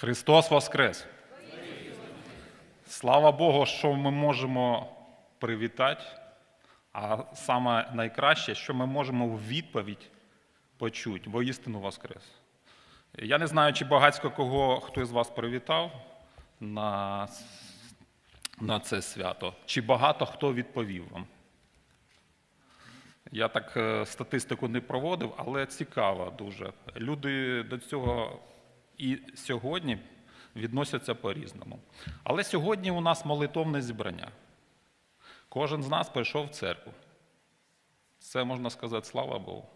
Христос Воскрес! Слава Богу, що ми можемо привітати, а саме найкраще, що ми можемо в відповідь почути, бо істину Воскрес. Я не знаю, чи багатько кого хто з вас привітав на, на це свято, чи багато хто відповів вам. Я так е, статистику не проводив, але цікаво дуже. Люди до цього і сьогодні відносяться по-різному. Але сьогодні у нас молитовне зібрання. Кожен з нас прийшов в церкву. Це можна сказати, слава Богу.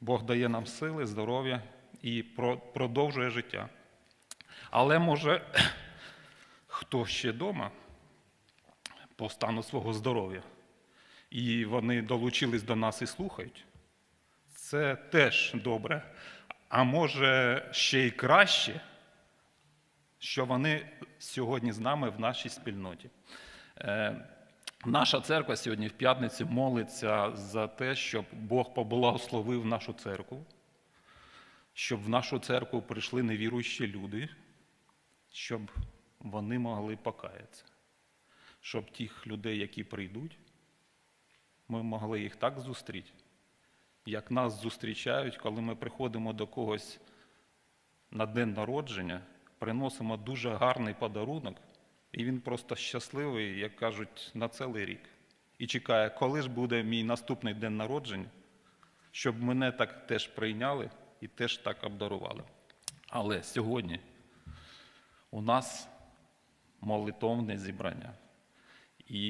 Бог дає нам сили, здоров'я і продовжує життя. Але може, хто ще вдома по стану свого здоров'я, і вони долучились до нас і слухають, це теж добре. А може ще й краще, що вони сьогодні з нами в нашій спільноті. Е, Наша церква сьогодні в п'ятницю молиться за те, щоб Бог поблагословив нашу церкву, щоб в нашу церкву прийшли невіруючі люди, щоб вони могли покаятися, щоб тих людей, які прийдуть, ми могли їх так зустріти, як нас зустрічають, коли ми приходимо до когось на день народження, приносимо дуже гарний подарунок, і він просто щасливий, як кажуть, на цілий рік. І чекає, коли ж буде мій наступний день народження, щоб мене так теж прийняли і теж так обдарували. Але сьогодні у нас молитовне зібрання. І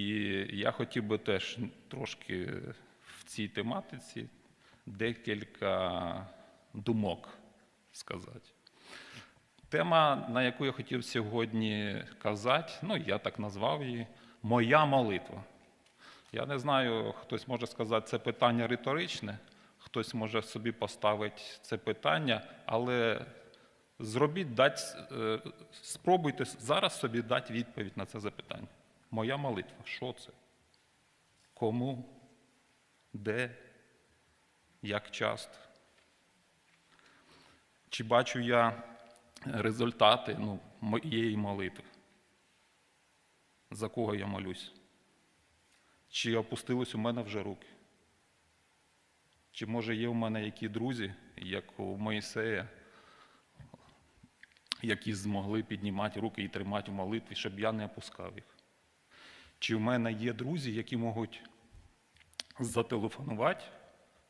я хотів би теж трошки в цій тематиці декілька думок сказати. Тема, на яку я хотів сьогодні казати, ну я так назвав її Моя молитва. Я не знаю, хтось може сказати, це питання риторичне, хтось може собі поставити це питання, але зробіть, дать, е, спробуйте зараз собі дати відповідь на це запитання. Моя молитва, що це? Кому? Де? Як часто? Чи бачу я результати ну, моєї молитви? За кого я молюсь? Чи опустились у мене вже руки? Чи може є у мене які друзі, як у Моїсея, які змогли піднімати руки і тримати в молитві, щоб я не опускав їх? Чи в мене є друзі, які можуть зателефонувати,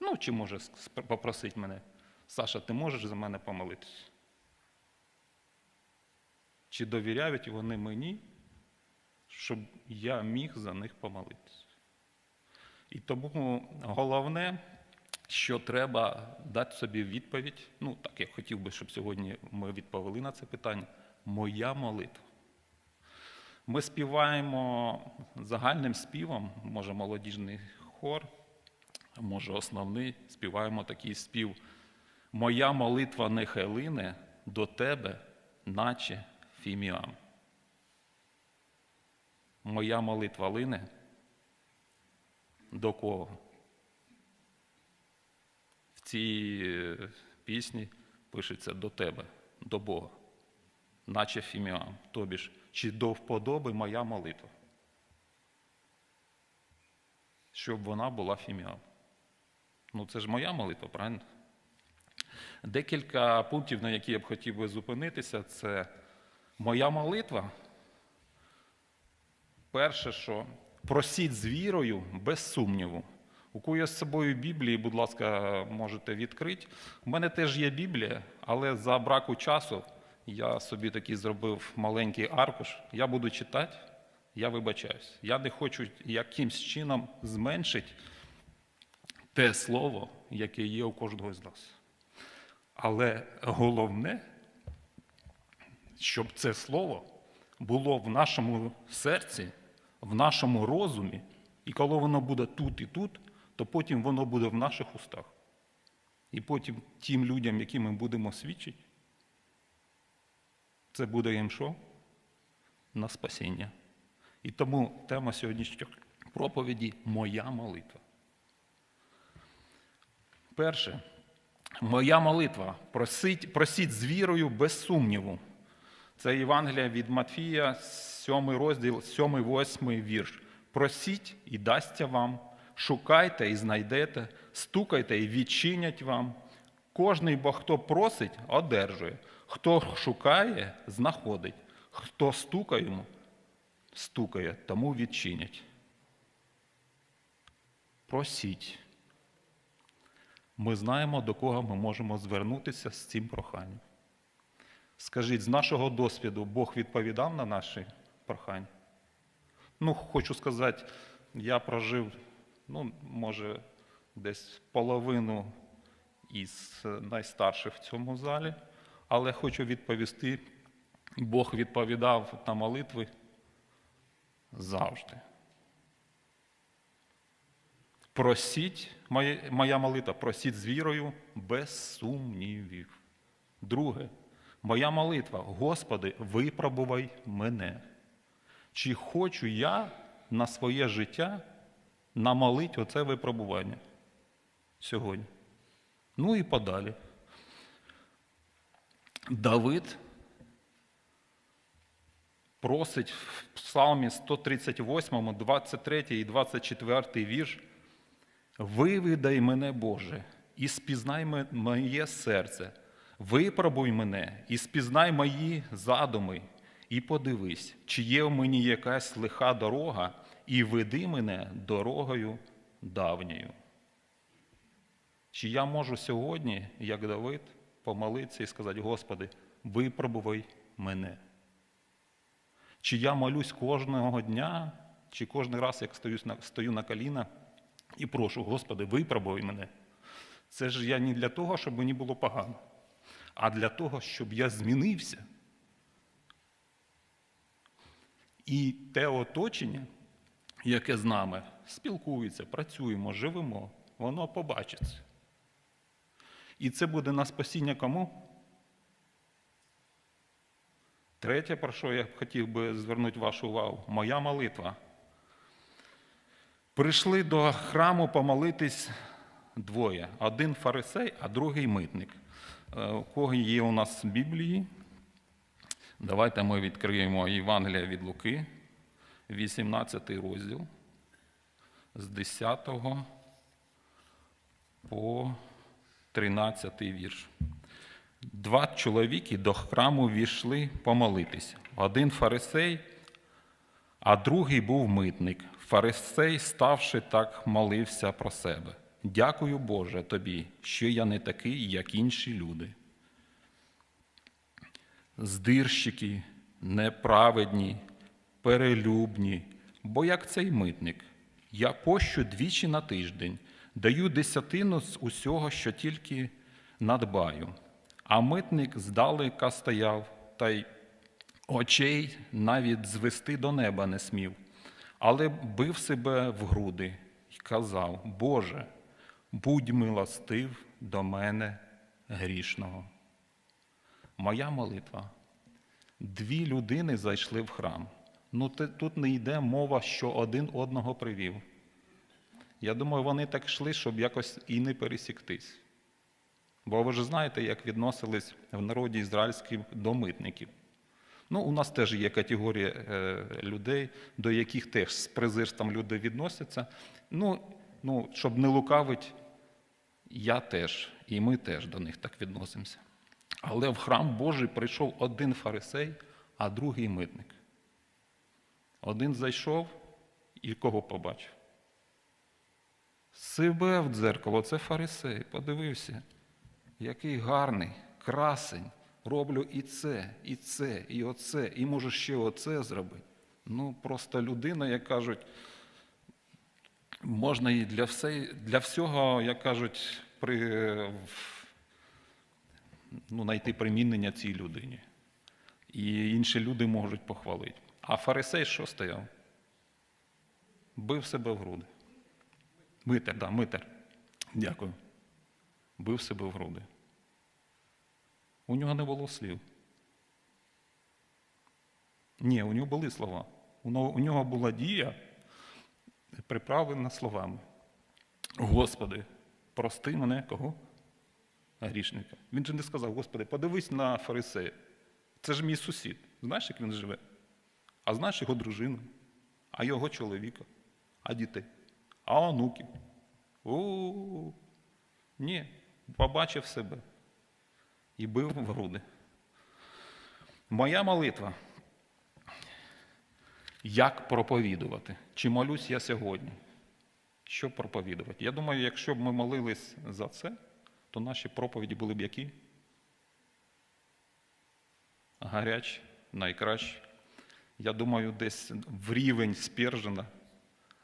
ну, чи може попросити мене, Саша, ти можеш за мене помолитися? Чи довіряють вони мені, щоб я міг за них помолитися? І тому головне, що треба дати собі відповідь, ну так я хотів би, щоб сьогодні ми відповіли на це питання. Моя молитва. Ми співаємо загальним співом, може молодіжний хор, може основний, співаємо такий спів. Моя молитва не хилине до тебе, наче фіміам. Моя молитва лине до кого? В цій е, пісні пишеться до тебе, до Бога, наче фіміам. Тобі ж, чи до вподоби моя молитва? Щоб вона була фіміам. Ну, це ж моя молитва, правильно? Декілька пунктів, на які я б хотів би зупинитися, це моя молитва. Перше, що просіть з вірою без сумніву. У кого є з собою Біблії, будь ласка, можете відкрити. У мене теж є Біблія, але за браку часу я собі такий зробив маленький аркуш. Я буду читати, я вибачаюсь. Я не хочу якимсь чином зменшити те слово, яке є у кожного з нас. Але головне, щоб це слово було в нашому серці, в нашому розумі, і коли воно буде тут і тут, то потім воно буде в наших устах. І потім тим людям, яким ми будемо свідчити, це буде їм що? На спасіння. І тому тема сьогоднішньої проповіді моя молитва. Перше, Моя молитва, просіть, просіть з вірою без сумніву. Це Євангелія від Матфія, 7 розділ, 7-8 вірш. Просіть і дасться вам, шукайте і знайдете, стукайте і відчинять вам. Кожний, бо хто просить, одержує. Хто шукає, знаходить. Хто стукає йому, стукає, тому відчинять. Просіть. Ми знаємо, до кого ми можемо звернутися з цим проханням. Скажіть, з нашого досвіду Бог відповідав на наші прохання? Ну, хочу сказати, я прожив, ну, може, десь половину із найстарших в цьому залі, але хочу відповісти, Бог відповідав на молитви завжди. Просіть, моя молитва, просіть з вірою без сумнівів. Друге, моя молитва, Господи, випробувай мене. Чи хочу я на своє життя намолить оце випробування сьогодні? Ну і подалі. Давид просить в Псалмі 138, 23 і 24 вірш. Вивідай мене, Боже, і спізнай моє серце, випробуй мене і спізнай мої задуми, і подивись, чи є в мені якась лиха дорога, і веди мене дорогою давньою. Чи я можу сьогодні, як Давид, помолитися і сказати, Господи, випробувай мене? Чи я молюсь кожного дня, чи кожен раз, як стою на, стою на коліна і прошу, Господи, випробуй мене. Це ж я не для того, щоб мені було погано, а для того, щоб я змінився. І те оточення, яке з нами спілкується, працюємо, живемо, воно побачиться. І це буде на спасіння кому? Третє, про що я хотів би звернути вашу увагу, моя молитва. Прийшли до храму помолитись двоє: один фарисей, а другий митник. Е, У кого є у нас Біблії? Давайте ми відкриємо Євангелія від Луки, 18 розділ, з 10 по 13 вірш. Два чоловіки до храму війшли помолитися. Один фарисей, а другий був митник. Фарисей, ставши так, молився про себе. Дякую, Боже, тобі, що я не такий, як інші люди. Здирщики, неправедні, перелюбні, бо як цей митник. Я пощу двічі на тиждень, даю десятину з усього, що тільки надбаю. А митник здалека стояв, та й очей навіть звести до неба не смів, але бив себе в груди і казав: Боже, будь милостив до мене грішного. Моя молитва. Дві людини зайшли в храм. Ну, тут не йде мова, що один одного привів. Я думаю, вони так йшли, щоб якось і не пересіктись. Бо ви ж знаєте, як відносились в народі ізраїльським до митників. Ну, у нас теж є категорія е, людей, до яких теж з презирством люди відносяться. Ну, ну, щоб не лукавить, я теж, і ми теж до них так відносимося. Але в храм Божий прийшов один фарисей, а другий митник. Один зайшов і кого побачив? Себе в дзеркало, це фарисей, подивився, який гарний, красень. Роблю і це, і це, і оце, і можу ще оце зробити. Ну, просто людина, як кажуть, можна і для, все, для всього, як кажуть, при, ну, знайти примінення цій людині. І інші люди можуть похвалити. А фарисей що стояв? Бив себе в груди. Митер, да, митер. Дякую. Бив себе в груди. У нього не було слів. Ні, у нього були слова. У нього, була дія, приправлена словами. Господи, прости мене кого? грішника. Він же не сказав, Господи, подивись на фарисея. Це ж мій сусід. Знаєш, як він живе? А знаєш його дружину, а його чоловіка, а дітей, а онуків. У, ні, побачив себе і бив в груди. Моя молитва. Як проповідувати? Чи молюсь я сьогодні? Що проповідувати? Я думаю, якщо б ми молились за це, то наші проповіді були б які? Гарячі, найкращі. Я думаю, десь в рівень Спержена,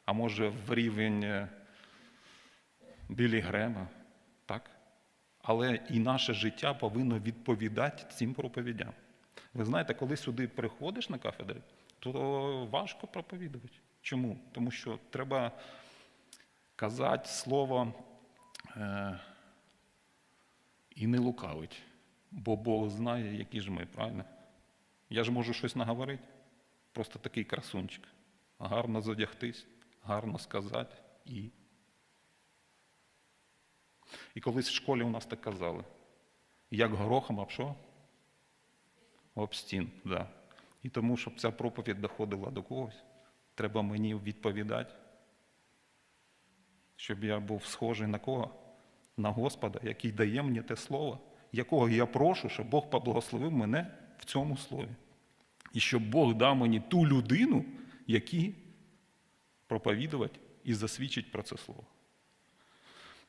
а може в рівень е, Білі Грема, так? Але і наше життя повинно відповідати цим проповідям. Ви знаєте, коли сюди приходиш на кафедри, то важко проповідувати. Чому? Тому що треба казати слово е, і не лукавить, бо Бог знає, які ж ми, правильно? Я ж можу щось наговорити, просто такий красунчик. Гарно задягтись, гарно сказати і. І колись в школі у нас так казали, як горохом об що? Об стін, да. І тому, щоб ця проповідь доходила до когось, треба мені відповідати, щоб я був схожий на кого? На Господа, який дає мені те слово, якого я прошу, щоб Бог поблагословив мене в цьому слові. І щоб Бог дав мені ту людину, якій проповідувати і засвідчить про це слово.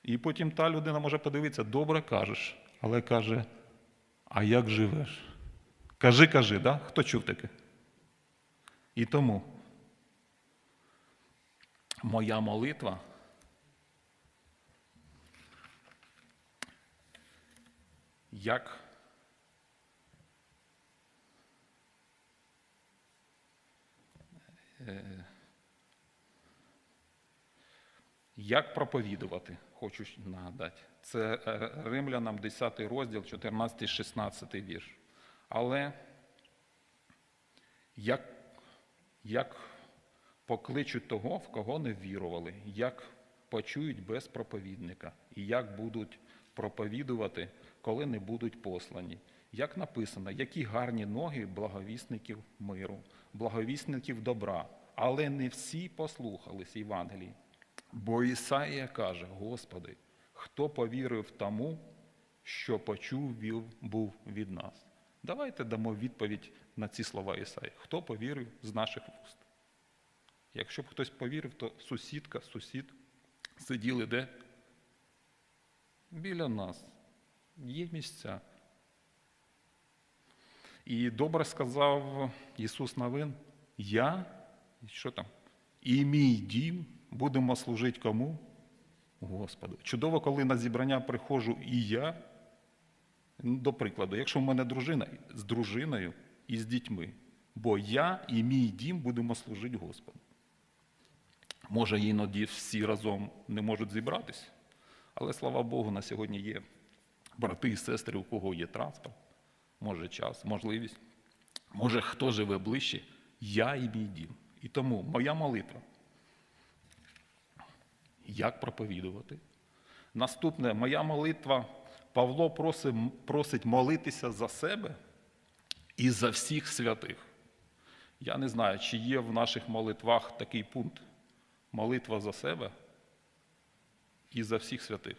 І потім та людина може подивитися, добре кажеш, але каже, а як живеш? Кажи, кажи, да? хто чув таке? І тому моя молитва як е, Як проповідувати, хочу нагадати. Це е, Римлянам 10 розділ, 14-16 вірш. Але як, як покличуть того, в кого не вірували, як почують без проповідника, і як будуть проповідувати, коли не будуть послані. Як написано, які гарні ноги благовісників миру, благовісників добра, але не всі послухались Євангелії. Бо Ісаїя каже, Господи, хто повірив тому, що почув був від нас. Давайте дамо відповідь на ці слова Ісаї. Хто повірив з наших вуст? Якщо б хтось повірив, то сусідка, сусід сиділи де? Біля нас. Є місця. І добре сказав Ісус Навин, я, що там? І мій дім будемо служити кому? Господу. Чудово, коли на зібрання приходжу і я, ну, до прикладу, якщо в мене дружина, з дружиною і з дітьми, бо я і мій дім будемо служити Господу. Може, іноді всі разом не можуть зібратися, але слава Богу, на сьогодні є брати і сестри, у кого є транспорт, може час, можливість. Може, хто живе ближче, я і мій дім. І тому моя молитва. Як проповідувати? Наступне, моя молитва. Павло просить, просить молитися за себе і за всіх святих. Я не знаю, чи є в наших молитвах такий пункт молитва за себе і за всіх святих.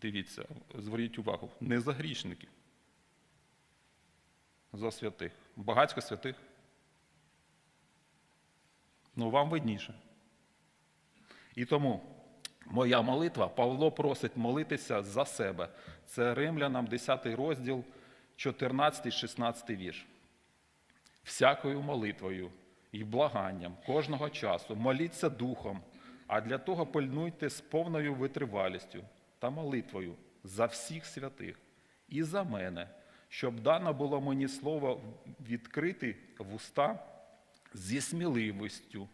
Дивіться, зверніть увагу, не за грішників, за святих. Багатько святих. Ну, вам видніше. І тому моя молитва, Павло просить молитися за себе. Це Римлянам 10 розділ, 14-16 вірш. Всякою молитвою і благанням кожного часу моліться духом, а для того пильнуйте з повною витривалістю та молитвою за всіх святих і за мене, щоб дано було мені слово відкрити вуста зі сміливістю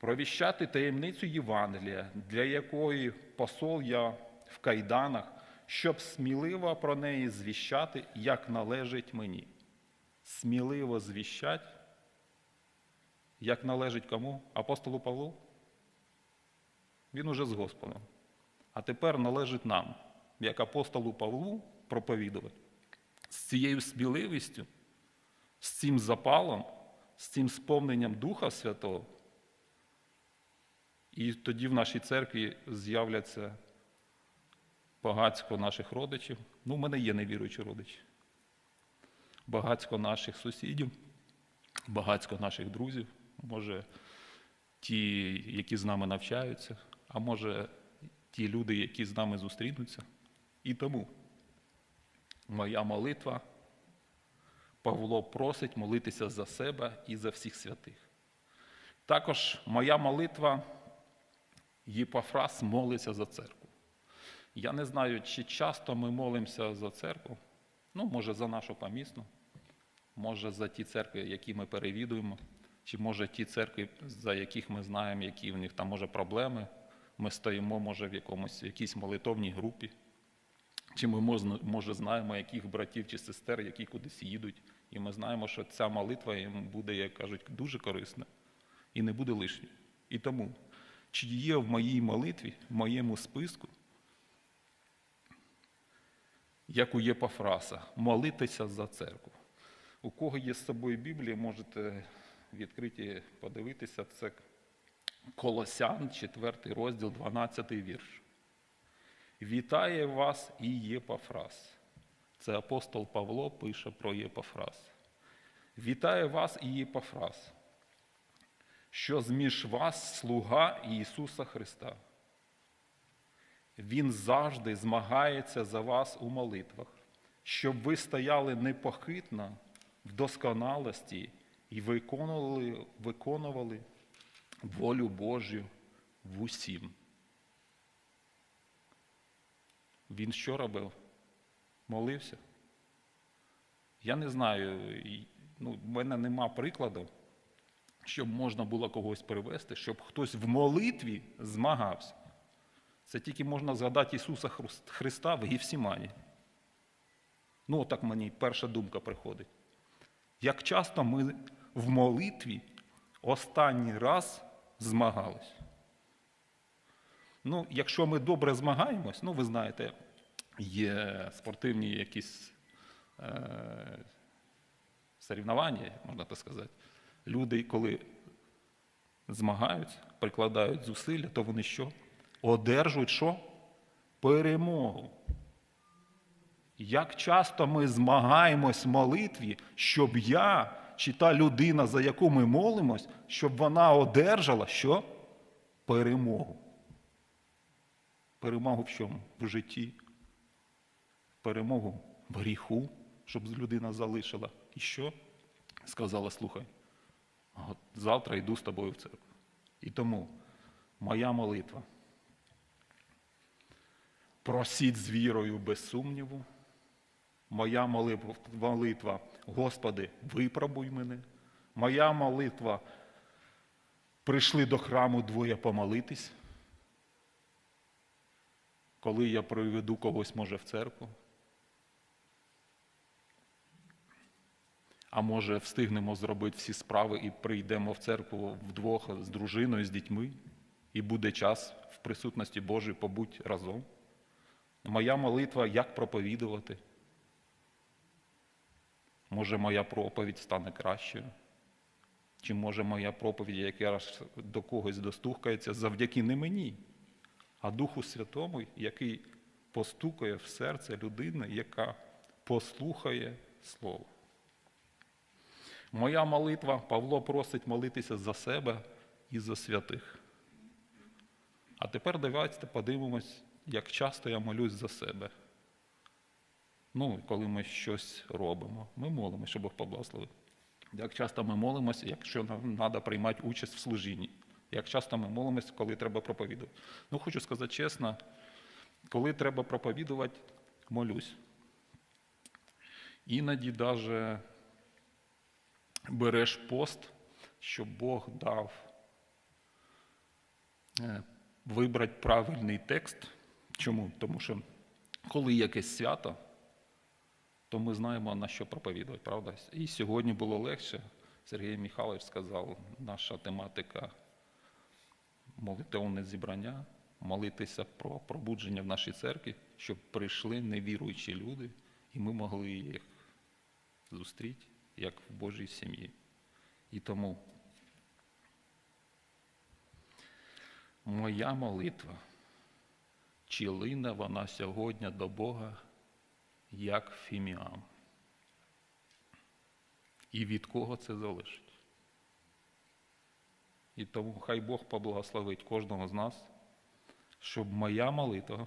провіщати таємницю Євангелія, для якої посол я в кайданах, щоб сміливо про неї звіщати, як належить мені. Сміливо звіщать, як належить кому? Апостолу Павлу? Він уже з Господом. А тепер належить нам. як апостолу Павлу, проповідувати з цією сміливістю, з цим запалом, з цим сповненням Духа Святого. І тоді в нашій церкві з'являться багацько наших родичів. Ну, в мене є невіруючі родичі. Багацько наших сусідів, багацько наших друзів, може, ті, які з нами навчаються, а може, ті люди, які з нами зустрінуться. І тому моя молитва, Павло просить молитися за себе і за всіх святих. Також моя молитва, Єпафрас молиться за церкву. Я не знаю, чи часто ми молимося за церкву, ну, може, за нашу помісну, може, за ті церкви, які ми перевідуємо, чи може ті церкви, за яких ми знаємо, які в них там може проблеми. Ми стоїмо, може, в якомусь в якійсь молитовній групі. Чи ми може знаємо яких братів чи сестер, які кудись їдуть, і ми знаємо, що ця молитва їм буде, як кажуть, дуже корисна і не буде лишньою. І тому, чи є в моїй молитві, в моєму списку, як у Єпафраса, молитися за церкву. У кого є з собою Біблія, можете відкриті подивитися, це Колосян, 4 розділ, 12 вірш. Вітає вас і Єпафрас. Це апостол Павло пише про Єпафрас. Вітає вас і Єпафрас, що зміж вас слуга Ісуса Христа. Він завжди змагається за вас у молитвах, щоб ви стояли непохитно в досконалості і виконували, виконували волю Божю в усім. Він що робив? Молився? Я не знаю, ну, в мене нема прикладу, щоб можна було когось привести, щоб хтось в молитві змагався. Це тільки можна згадати Ісуса Христа в Гівсімані. Ну, отак мені перша думка приходить. Як часто ми в молитві останній раз змагались? Ну, якщо ми добре змагаємось, ну ви знаєте, є спортивні якісь е, соревнування, можна так сказати. Люди, коли змагаються, прикладають зусилля, то вони що? Одержують що? Перемогу. Як часто ми змагаємось в молитві, щоб я чи та людина, за яку ми молимось, щоб вона одержала що? Перемогу. Перемогу в чому? В житті. Перемогу в гріху, щоб людина залишила. І що? Сказала, слухай, завтра йду з тобою в церкву. І тому моя молитва. Просіть з вірою без сумніву. Моя молитва, Господи, випробуй мене. Моя молитва, прийшли до храму двоє помолитись. Коли я приведу когось, може, в церкву. А може, встигнемо зробити всі справи і прийдемо в церкву вдвох з дружиною, з дітьми, і буде час в присутності Божій побути разом. Моя молитва як проповідувати. Може, моя проповідь стане кращою. Чи може моя проповідь, яка до когось достукається, завдяки не мені, а Духу Святому, який постукає в серце людини, яка послухає Слово. Моя молитва, Павло просить молитися за себе і за святих. А тепер давайте подивимось, як часто я молюсь за себе. Ну, коли ми щось робимо, ми молимося, щоб Бог поблагословив. Як часто ми молимося, якщо нам треба приймати участь в служінні. Як часто ми молимося, коли треба проповідувати. Ну, хочу сказати чесно, коли треба проповідувати, молюсь. Іноді навіть береш пост, щоб Бог дав е, вибрати правильний текст. Чому? Тому що коли якесь свято, то ми знаємо, на що проповідувати, правда? І сьогодні було легше. Сергій Михайлович сказав, наша тематика молитовне зібрання. молитися про пробудження в нашій церкві, щоб прийшли невіруючі люди, і ми могли їх зустріти, як в Божій сім'ї. І тому моя молитва, чи лине вона сьогодні до Бога, як фіміам. І від кого це залежить. І тому хай Бог поблагословить кожного з нас, щоб моя молитва,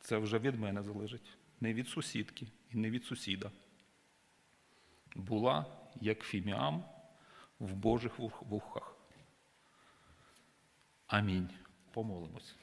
це вже від мене залежить, не від сусідки і не від сусіда, була як фіміам в Божих вух- вухах. Амінь. Помолимось.